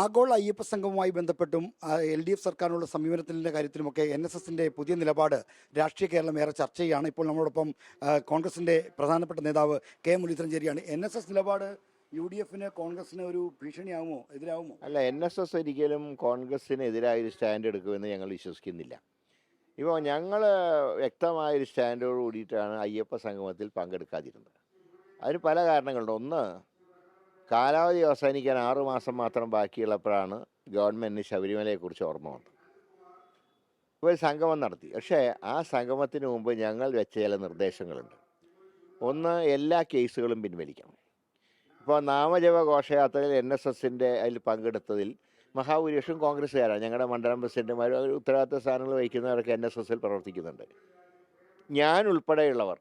ആഗോള അയ്യപ്പ സംഘവുമായി ബന്ധപ്പെട്ടും എൽ ഡി എഫ് സർക്കാരിനുള്ള സമീപനത്തിന്റെ കാര്യത്തിലുമൊക്കെ എൻ എസ് എസിന്റെ പുതിയ നിലപാട് രാഷ്ട്രീയ കേരളം ഏറെ ചർച്ച ചെയ്യുകയാണ് ഇപ്പോൾ നമ്മളോടൊപ്പം കോൺഗ്രസിന്റെ പ്രധാനപ്പെട്ട നേതാവ് കെ മുരളീധരൻ ചേരിയാണ്. എൻ എസ് എസ് നിലപാട് യു ഡി എഫിന് കോൺഗ്രസിന് ഒരു ഭീഷണിയാവുമോ? എതിരാവുമോ? അല്ല എൻ എസ് എസ് ഒരിക്കലും കോൺഗ്രസിന് എതിരായ ഒരു സ്റ്റാൻഡ് എടുക്കുമെന്ന് ഞങ്ങൾ വിശ്വസിക്കുന്നില്ല. ഇപ്പോൾ ഞങ്ങൾ വ്യക്തമായൊരു സ്റ്റാൻഡോട് കൂടിയിട്ടാണ് അയ്യപ്പ സംഗമത്തിൽ പങ്കെടുക്കാതിരുന്നത്. അതിന് പല കാരണങ്ങളുണ്ട്. ഒന്ന് കാലാവധി അവസാനിക്കാൻ ആറുമാസം മാത്രം ബാക്കിയുള്ളപ്പോഴാണ് ഗവൺമെന്റിന് ശബരിമലയെക്കുറിച്ച് ഓർമ്മ വന്നത്. ഒരു സംഗമം നടത്തി. പക്ഷേ ആ സംഗമത്തിന് മുമ്പ് ഞങ്ങൾ വെച്ച ചില നിർദ്ദേശങ്ങളുണ്ട്. ഒന്ന് എല്ലാ കേസുകളും പിൻവലിക്കണം. ഇപ്പോൾ നാമജപ ഘോഷയാത്രയിൽ എൻ എസ് എസിന്റെ അതിൽ പങ്കെടുത്തതിൽ മഹാഭൂരിപക്ഷം കോൺഗ്രസ്സുകാരാണ്. ഞങ്ങളുടെ മണ്ഡലം പ്രസിഡന്റുമാർ ഉത്തരവാദിത്ത സ്ഥാനങ്ങൾ വഹിക്കുന്നവരൊക്കെ എൻ എസ് എസിൽ പ്രവർത്തിക്കുന്നുണ്ട്. ഞാൻ ഉൾപ്പെടെയുള്ളവർ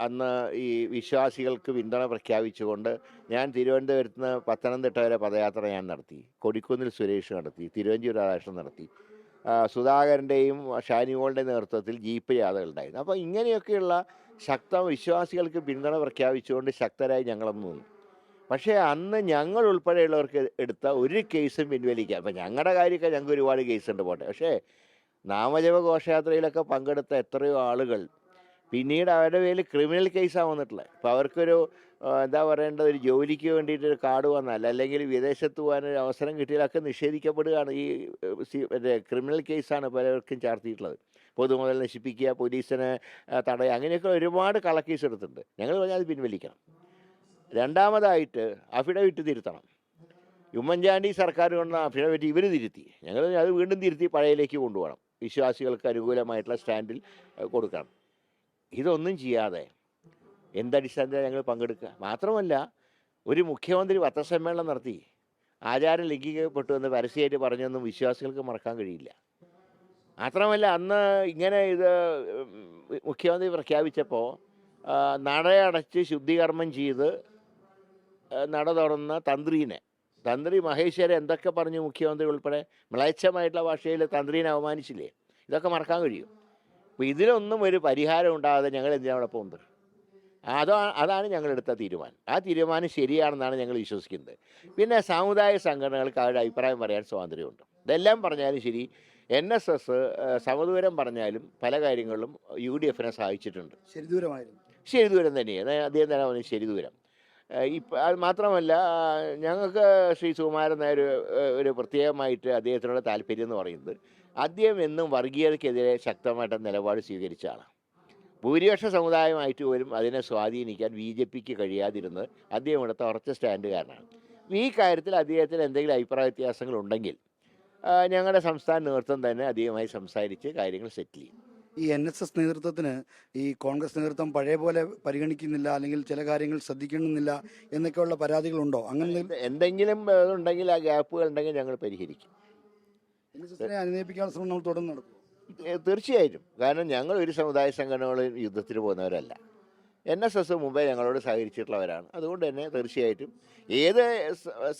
അന്ന് ഈ വിശ്വാസികൾക്ക് പിന്തുണ പ്രഖ്യാപിച്ചുകൊണ്ട് ഞാൻ തിരുവനന്തപുരത്ത് നിന്ന് പത്തനംതിട്ട വരെ പദയാത്ര ഞാൻ നടത്തി. കൊടിക്കുന്നിൽ സുരേഷ് നടത്തി. തിരുവഞ്ചൂർ രാധാകൃഷ്ണൻ നടത്തി. സുധാകരന്റെയും ഷാനിമോളുടെയും നേതൃത്വത്തിൽ ജീപ്പ് യാത്രകളുണ്ടായിരുന്നു അപ്പോൾ ഇങ്ങനെയൊക്കെയുള്ള ശക്തം വിശ്വാസികൾക്ക് പിന്തുണ പ്രഖ്യാപിച്ചുകൊണ്ട് ശക്തരായി ഞങ്ങളന്ന് നിന്നു. പക്ഷേ അന്ന് ഞങ്ങൾ ഉൾപ്പെടെയുള്ളവർക്ക് എടുത്ത ഒരു കേസും പിൻവലിക്കാം. അപ്പം ഞങ്ങളുടെ കാര്യമൊക്കെ ഞങ്ങൾക്ക് ഒരുപാട് കേസുണ്ട് പോട്ടെ. പക്ഷേ നാമജപ ഘോഷയാത്രയിലൊക്കെ പങ്കെടുത്ത എത്രയോ ആളുകൾ പിന്നീട് അവരുടെ പേരിൽ ക്രിമിനൽ കേസാണ് വന്നിട്ടുള്ളത്. ഇപ്പോൾ അവർക്കൊരു എന്താ പറയേണ്ടത്? ഒരു ജോലിക്ക് വേണ്ടിയിട്ട് ഒരു കാർഡ് വന്നാൽ അല്ലെങ്കിൽ വിദേശത്ത് പോകാനൊരു അവസരം കിട്ടിയാലൊക്കെ നിഷേധിക്കപ്പെടുകയാണ് ഈ മറ്റേ ക്രിമിനൽ കേസാണ് പലർക്കും ചാർത്തിയിട്ടുള്ളത്. പൊതുമുതൽ നശിപ്പിക്കുക പോലീസിനെ തടയുക അങ്ങനെയൊക്കെ ഒരുപാട് കളക്കേസ് എടുത്തിട്ടുണ്ട്. ഞങ്ങൾ പറഞ്ഞാൽ അത് പിൻവലിക്കണം. രണ്ടാമതായിട്ട് അഫിഡവിറ്റ് തിരുത്തണം. ഉമ്മൻചാണ്ടി സർക്കാർ കൊണ്ട അഫിഡവിറ്റ് ഇവർ തിരുത്തി. ഞങ്ങൾ അത് വീണ്ടും തിരുത്തി പഴയയിലേക്ക് കൊണ്ടുപോകണം. വിശ്വാസികൾക്ക് അനുകൂലമായിട്ടുള്ള സ്റ്റാൻഡിൽ കൊടുക്കണം. ഇതൊന്നും ചെയ്യാതെ എന്തടിസ്ഥാനത്തിലാണ് ഞങ്ങൾ പങ്കെടുക്കുക മാത്രമല്ല ഒരു മുഖ്യമന്ത്രി പത്രസമ്മേളനം നടത്തി. ആചാരം ലംഘിക്കപ്പെട്ടു എന്ന് പരസ്യമായിട്ട് പറഞ്ഞൊന്നും വിശ്വാസികൾക്ക് മറക്കാൻ കഴിയില്ല. മാത്രമല്ല അന്ന് ഇങ്ങനെ ഇത് മുഖ്യമന്ത്രി പ്രഖ്യാപിച്ചപ്പോൾ നട നടയടച്ച് ശുദ്ധികർമ്മം ചെയ്ത് നട തുറന്ന തന്ത്രീനെ. തന്ത്രി മഹേശ്വരെ എന്തൊക്കെ പറഞ്ഞു മുഖ്യമന്ത്രി ഉൾപ്പെടെ? മ്ലേച്ഛമായിട്ടുള്ള ഭാഷയിൽ തന്ത്രീനെ അവമാനിച്ചില്ലേ? ഇതൊക്കെ മറക്കാൻ കഴിയും. അപ്പോൾ ഇതിനൊന്നും ഒരു പരിഹാരം ഉണ്ടാകാതെ ഞങ്ങൾ എന്തിനാണ് അവിടെ പോകുന്നത്? അതാണ് അതാണ് ഞങ്ങളെടുത്ത തീരുമാനം. ആ തീരുമാനം ശരിയാണെന്നാണ് ഞങ്ങൾ വിശ്വസിക്കുന്നത്. പിന്നെ സാമുദായിക സംഘടനകൾക്ക് അവരുടെ അഭിപ്രായം പറയാൻ സ്വാതന്ത്ര്യമുണ്ട്. ഇതെല്ലാം പറഞ്ഞാലും ശരി എൻ എസ് എസ് സമദൂരം പറഞ്ഞാലും പല കാര്യങ്ങളിലും യു ഡി എഫിനെ സഹായിച്ചിട്ടുണ്ട്. ശരിദൂരമായിരുന്നു ശരിദൂരം തന്നെയാണ്. അദ്ദേഹം തന്നെ പറഞ്ഞു ശരി ദൂരം. ഇപ്പം അത് മാത്രമല്ല ഞങ്ങൾക്ക് ശ്രീ സുകുമാരൻ നായർ ഒരു പ്രത്യേകമായിട്ട് അദ്ദേഹത്തിനുള്ള താല്പര്യം എന്ന് പറയുന്നത് അദ്ദേഹം എന്നും വർഗീയതയ്ക്കെതിരെ ശക്തമായിട്ട് നിലപാട് സ്വീകരിച്ച ആളാണ് ഭൂരിപക്ഷ സമുദായമായിട്ട് പോലും അതിനെ സ്വാധീനിക്കാൻ ബി ജെ പിക്ക് കഴിയാതിരുന്നത് അദ്ദേഹം എടുത്ത ഉറച്ച സ്റ്റാൻഡുകാരനാണ്. ഈ കാര്യത്തിൽ അദ്ദേഹത്തിന് എന്തെങ്കിലും അഭിപ്രായ വ്യത്യാസങ്ങളുണ്ടെങ്കിൽ ഞങ്ങളുടെ സംസ്ഥാന നേതൃത്വം തന്നെ അദ്ദേഹമായി സംസാരിച്ച് കാര്യങ്ങൾ സെറ്റിൽ ചെയ്യും. ഈ എൻ എസ് എസ് നേതൃത്വത്തിന് ഈ കോൺഗ്രസ് നേതൃത്വം പഴയ പോലെ പരിഗണിക്കുന്നില്ല അല്ലെങ്കിൽ ചില കാര്യങ്ങൾ ശ്രദ്ധിക്കണമെന്നില്ല എന്നൊക്കെയുള്ള പരാതികളുണ്ടോ? അങ്ങനെ എന്തെങ്കിലും ഉണ്ടെങ്കിൽ ആ ഗ്യാപ്പുകൾ ഉണ്ടെങ്കിൽ ഞങ്ങൾ പരിഹരിക്കും. എൻ എസ് എസിനെ അനുനയിപ്പിക്കാനുള്ള ശ്രമം നമ്മൾ തുടർന്ന് നടക്കും തീർച്ചയായിട്ടും. കാരണം ഞങ്ങൾ ഒരു സമുദായ സംഘടനകളും യുദ്ധത്തിന് പോകുന്നവരല്ല. എൻ എസ് എസ് മുമ്പേ ഞങ്ങളോട് സഹകരിച്ചിട്ടുള്ളവരാണ്. അതുകൊണ്ട് തന്നെ തീർച്ചയായിട്ടും ഏത്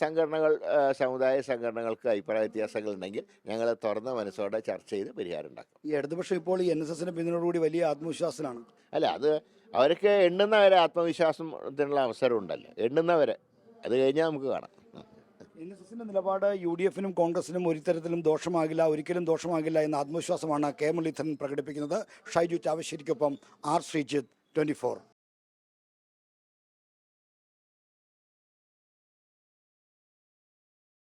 സംഘടനകൾ സമുദായ സംഘടനകൾക്ക് അഭിപ്രായ വ്യത്യാസങ്ങൾ ഉണ്ടെങ്കിൽ ഞങ്ങൾ തുറന്ന മനസ്സോടെ ചർച്ച ചെയ്ത് പരിഹാരം ഉണ്ടാക്കും. ഈ ഇടതുപക്ഷം ഇപ്പോൾ ഈ എൻ എസ് എസിന് പിന്തുണയോടുകൂടി വലിയ ആത്മവിശ്വാസത്തിലാണ്. അല്ല അത് അവർക്ക് എണ്ണുന്നവരെ ആത്മവിശ്വാസത്തിനുള്ള അവസരം ഉണ്ടല്ലോ എണ്ണുന്നവരെ. അത് കഴിഞ്ഞാൽ നമുക്ക് കാണാം. എൻ എസ് എസിന്റെ നിലപാട് യു ഡി എഫിനും കോൺഗ്രസിനും ഒരു തരത്തിലും ദോഷമാകില്ല ഒരിക്കലും ദോഷമാകില്ല എന്ന ആത്മവിശ്വാസമാണ് കെ മുരളീധരൻ പ്രകടിപ്പിക്കുന്നത്. ഷൈജു ചാവശ്ശേരിക്കൊപ്പം ആർ ശ്രീജിത്ത് ട്വന്റി